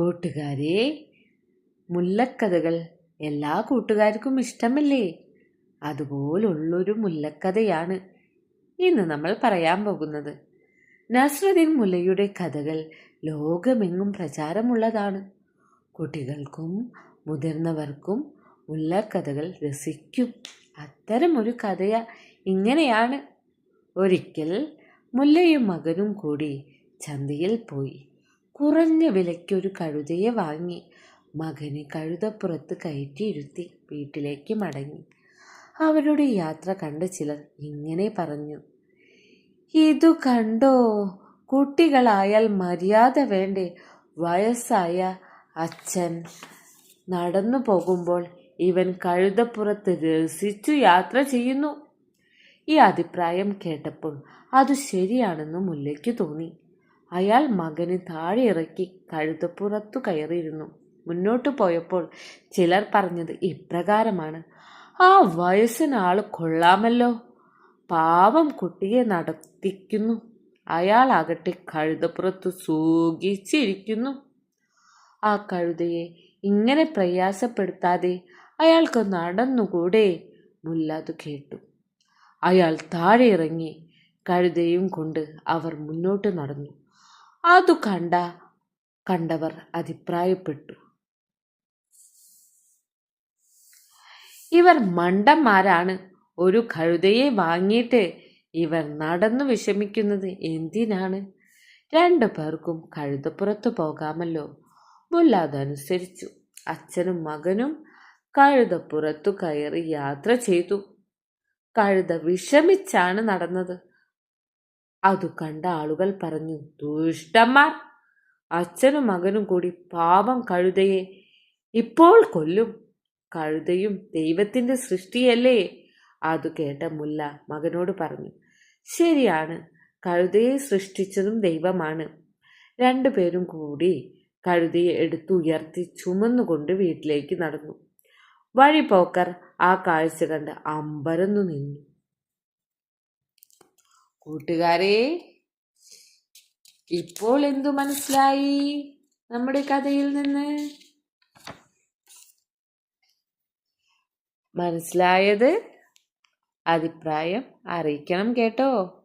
കൂട്ടുകാരെ മുല്ലക്കഥകൾ എല്ലാ കൂട്ടുകാർക്കും ഇഷ്ടമല്ലേ? അതുപോലുള്ളൊരു മുല്ലക്കഥയാണ് ഇന്ന് നമ്മൾ പറയാൻ പോകുന്നത്. നസ്രുദ്ദീൻ മുല്ലയുടെ കഥകൾ ലോകമെങ്ങും പ്രചാരമുള്ളതാണ്. കുട്ടികൾക്കും മുതിർന്നവർക്കും മുല്ലക്കഥകൾ രസിക്കും. അത്തരമൊരു കഥയ ഇങ്ങനെയാണ്. ഒരിക്കൽ മുല്ലയും മകനും കൂടി ചന്തയിൽ പോയി. കുറഞ്ഞ വിലയ്ക്കൊരു കഴുതയെ വാങ്ങി. മകനെ കഴുതപ്പുറത്ത് കയറ്റിയിരുത്തി വീട്ടിലേക്ക് മടങ്ങി. അവരുടെ യാത്ര കണ്ട ചിലർ ഇങ്ങനെ പറഞ്ഞു. ഇതു കണ്ടോ? കുട്ടികളായാൽ മര്യാദ വേണ്ടേ? വയസ്സായ അച്ഛൻ നടന്നു പോകുമ്പോൾ ഇവൻ കഴുതപ്പുറത്ത് രസിച്ചു യാത്ര ചെയ്യുന്നു? ഈ അഭിപ്രായം കേട്ടപ്പോൾ അത് ശരിയാണെന്ന് മുല്ലയ്ക്ക് തോന്നി. അയാൾ മകന് താഴെ ഇറക്കി കഴുതപ്പുറത്തു കയറിയിരുന്നു. മുന്നോട്ടു പോയപ്പോൾ ചിലർ പറഞ്ഞത് ഇപ്രകാരമാണ്. ആ വയസ്സിനാൾ കൊള്ളാമല്ലോ. പാവം കുട്ടിയെ നടത്തിക്കുന്നു. അയാളാകട്ടെ കഴുതപ്പുറത്ത് സൂഖിച്ചിരിക്കുന്നു. ആ കഴുതയെ ഇങ്ങനെ പ്രയാസപ്പെടുത്താതെ അയാൾക്ക് നടന്നുകൂടെ? മുല്ലാതു കേട്ടു. അയാൾ താഴെ ഇറങ്ങി കഴുതയും കൊണ്ട് അവർ മുന്നോട്ട് നടന്നു. അതു കണ്ട കണ്ടവർ അഭിപ്രായപ്പെട്ടു. ഇവർ മണ്ടന്മാരാണ്. ഒരു കഴുതയെ വാങ്ങിയിട്ട് ഇവർ നടന്നു വിഷമിക്കുന്നത് എന്തിനാണ്? രണ്ടു പേർക്കും കഴുതപ്പുറത്ത് പോകാമല്ലോ. മുല്ലാതനുസരിച്ചു അച്ഛനും മകനും കഴുതപ്പുറത്തു കയറി യാത്ര ചെയ്തു. കഴുത വിഷമിച്ചാണ് നടന്നത്. അതു കണ്ട ആളുകൾ പറഞ്ഞു ദുഷ്ടന്മാർ അച്ഛനും മകനും കൂടി പാപം കഴുതയെ ഇപ്പോൾ കൊല്ലും. കഴുതയും ദൈവത്തിന്റെ സൃഷ്ടിയല്ലേ? അതു കേട്ട മുല്ല മകനോട് പറഞ്ഞു ശരിയാണ് കഴുതയെ സൃഷ്ടിച്ചതും ദൈവമാണ്. രണ്ടുപേരും കൂടി കഴുതയെ എടുത്തുയർത്തി ചുമന്നുകൊണ്ട് വീട്ടിലേക്ക് നടന്നു. വഴിപോക്കർ ആ കാഴ്ച കണ്ട് അമ്പരന്നു നിന്നു. കൂട്ടുകാരെ ഇപ്പോൾ എന്തു മനസ്സിലായി നമ്മുടെ കഥയിൽ നിന്ന്? മനസ്സിലായത് അഭിപ്രായം അറിയിക്കണം കേട്ടോ.